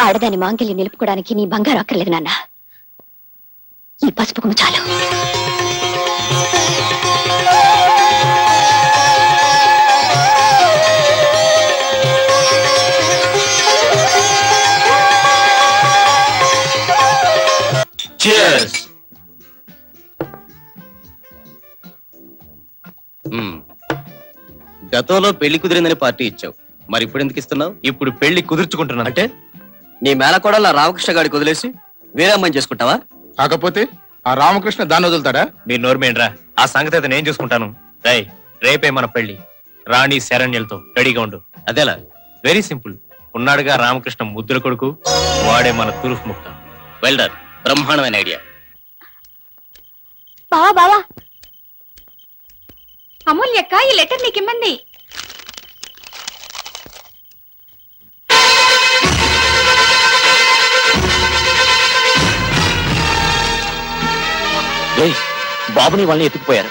ఆడదాని మాంగల్యం నిలుపుకోవడానికి నీ బంగారు అక్కర్లేదు నాన్న. ఈ పసుపు చాలు. Cheers. మ్మ్. గతంలో పెళ్ళి కుదిరిందని పార్టీ ఇచ్చావు. మరి ఇప్పుడు ఎందుకు ఇస్తున్నావు? ఇప్పుడు పెళ్ళి కుదుర్చుకుంటున్నాను. అంటే? నీ మేళకోడల రామకృష్ణ గాడికి వదిలేసి వేరే అమ్మాయిని చేసుకుంటావా? కాకపోతే ఆ రామకృష్ణ దాన్ని వదులుతాడా? మీరు నోర్మేంట్రా ఆ సంగతి అయితే నేను చూసుకుంటాను. రై రేపే మన పెళ్ళి రాణి శరణ్యలతో రెడీగా ఉండు. అదేలా? వెరీ సింపుల్ ఉన్నాడుగా రామకృష్ణ ముద్దుల కొడుకు వాడే మన తురుఫ్ ముక్త. వెల్డర్ బ్రహ్మాండమైన ఐడియా. బావా బావా. అమూల్యక్క ఈ లెటర్ నీకు బాబుని వాళ్ళని ఎత్తుకుపోయారు.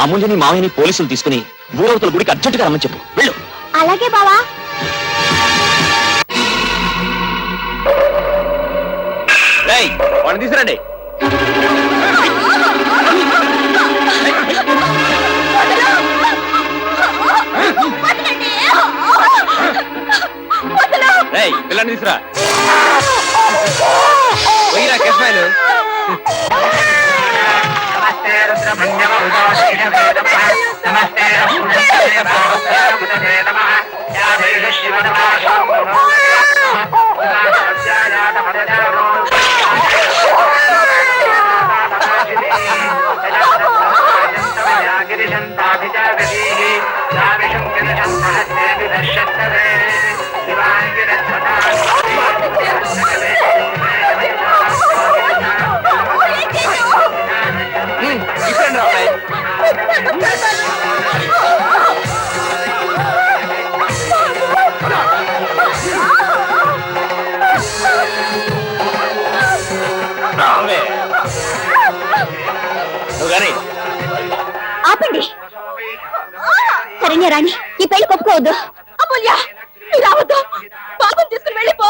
అమూల్యని మామయ్యని పోలీసులు తీసుకుని ఊరవతల గుడికి అర్జెంటుగా రమ్మని చెప్పు. వెళ్ళు. అలాగే బావా. వాడిని తీసుకురండి. மஞ்சம உதாசீன வேதம நமஸ்தே நமஸ்தே பாவத்தே நம யாதேஷ சிவதமா சாம்பவ உதாசாயாத மதஜாரோ गिरिशन्ताभिजागरीः ఆపండి సరేనే రాణి ఈ పెళ్ళి కొప్పుకోవద్దు అమూల్య రావద్దు. పాపం తీసుకుని వెళ్ళిపో.